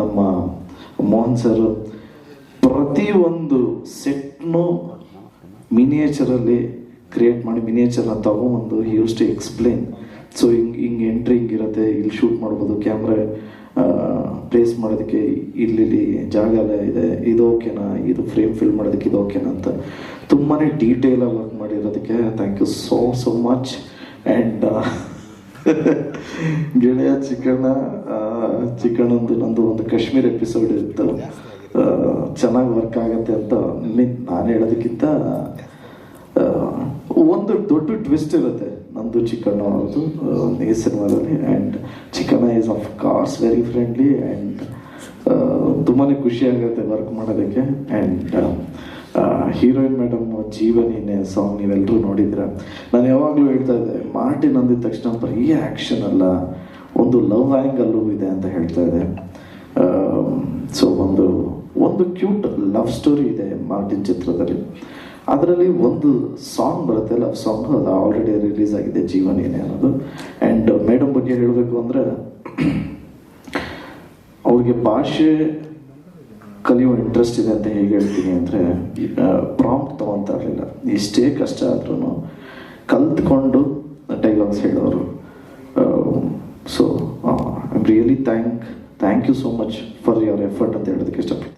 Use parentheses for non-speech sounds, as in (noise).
ನಮ್ಮ ಮೋಹನ್ ಸರ್ ಪ್ರತಿಯೊಂದು ಸೆಟ್ನು ಮಿನಿಯೇಚರಲ್ಲಿ ಕ್ರಿಯೇಟ್ ಮಾಡಿ, ಮಿನಿಯೇಚರ್ನ ತಗೊಂಬಂದು ಯೂಸ್ ಟು ಎಕ್ಸ್ಪ್ಲೇನ್ ಸೊ ಹಿಂಗೆ ಹಿಂಗೆ ಎಂಟ್ರಿ ಹಿಂಗಿರುತ್ತೆ ಇಲ್ಲಿ ಶೂಟ್ ಮಾಡ್ಬೋದು ಕ್ಯಾಮ್ರಾ ಪ್ಲೇಸ್ ಮಾಡೋದಕ್ಕೆ ಇಲ್ಲಿ ಇಲ್ಲಿ ಜಾಗ ಎಲ್ಲ ಇದೆ, ಇದು ಓಕೆನಾ, ಇದು ಫ್ರೇಮ್ ಫಿಲ್ ಮಾಡೋದಕ್ಕೆ ಇದು ಓಕೆನಾ ಅಂತ ತುಂಬಾ ಡೀಟೇಲಾಗಿ work ಮಾಡಿರೋದಕ್ಕೆ thank you so so much and (laughs) ಗೆಳೆಯ ಚಿಕ್ಕಣ್ಣ ಚಿಕ್ಕಣ್ಣಂದು ನಂದು ಒಂದು ಕಾಶ್ಮೀರ್ ಎಪಿಸೋಡ್ ಇತ್ತು. ಚೆನ್ನಾಗಿ ವರ್ಕ್ ಆಗುತ್ತೆ ಅಂತ ನಾನು ಹೇಳೋದಕ್ಕಿಂತ ಒಂದು ದೊಡ್ಡ ಟ್ವಿಸ್ಟ್ ಇರುತ್ತೆ ನಂದು ಚಿಕ್ಕಣ್ಣ ಅವ್ರದ್ದು ಈ ಸಿನಿಮಾದಲ್ಲಿ. And Chikkanna is of course very friendly and ತುಂಬಾ ಖುಷಿಯಾಗುತ್ತೆ ವರ್ಕ್ ಮಾಡೋದಕ್ಕೆ. ಆ್ಯಂಡ್ ಹೀರೋಯಿನ್ ಮೇಡಮ್ ಜೀವನಿನೇ ಸಾಂಗ್ ನೀವೆಲ್ಲರೂ ನೋಡಿದ್ರ ನಾನು ಯಾವಾಗಲೂ ಹೇಳ್ತಾ ಇದ್ದೆ, ಮಾರ್ಟಿನ್ ಅಂದಿದ ತಕ್ಷಣ ಬರೀ ಆ್ಯಕ್ಷನ್ ಅಲ್ಲ, ಒಂದು ಲವ್ ಆ್ಯಂಗಲ್ಲೂ ಇದೆ ಅಂತ ಹೇಳ್ತಾ ಇದೆ ಸೊ ಒಂದು ಒಂದು ಕ್ಯೂಟ್ ಲವ್ ಸ್ಟೋರಿ ಇದೆ ಮಾರ್ಟಿನ್ ಚಿತ್ರದಲ್ಲಿ. ಅದರಲ್ಲಿ ಒಂದು ಸಾಂಗ್ ಬರುತ್ತೆ ಲವ್ ಸಾಂಗ್ ಅದು ಆಲ್ರೆಡಿ ರಿಲೀಸ್ ಆಗಿದೆ ಜೀವನ ಏನೇ ಅನ್ನೋದು. ಆ್ಯಂಡ್ ಮೇಡಮ್ ಬಗ್ಗೆ ಹೇಳಬೇಕು ಅಂದರೆ, ಅವ್ರಿಗೆ ಭಾಷೆ ಕಲಿಯೋ ಇಂಟ್ರೆಸ್ಟ್ ಇದೆ ಅಂತ ಹೇಗೆ ಹೇಳ್ತೀನಿ ಅಂದರೆ ಪ್ರಾಂಪ್ಟ್ ತೊಗೊತಾ ಇರಲಿಲ್ಲ. ಎಷ್ಟೇ ಕಷ್ಟ ಆದ್ರೂ ಕಲ್ತ್ಕೊಂಡು ಡೈಲಾಗ್ಸ್ ಹೇಳೋರು so I really thank thank you so much for your effort ಅಂತ ಹೇಳೋದಕ್ಕೆ ಇಷ್ಟಪಡ್ತೀನಿ.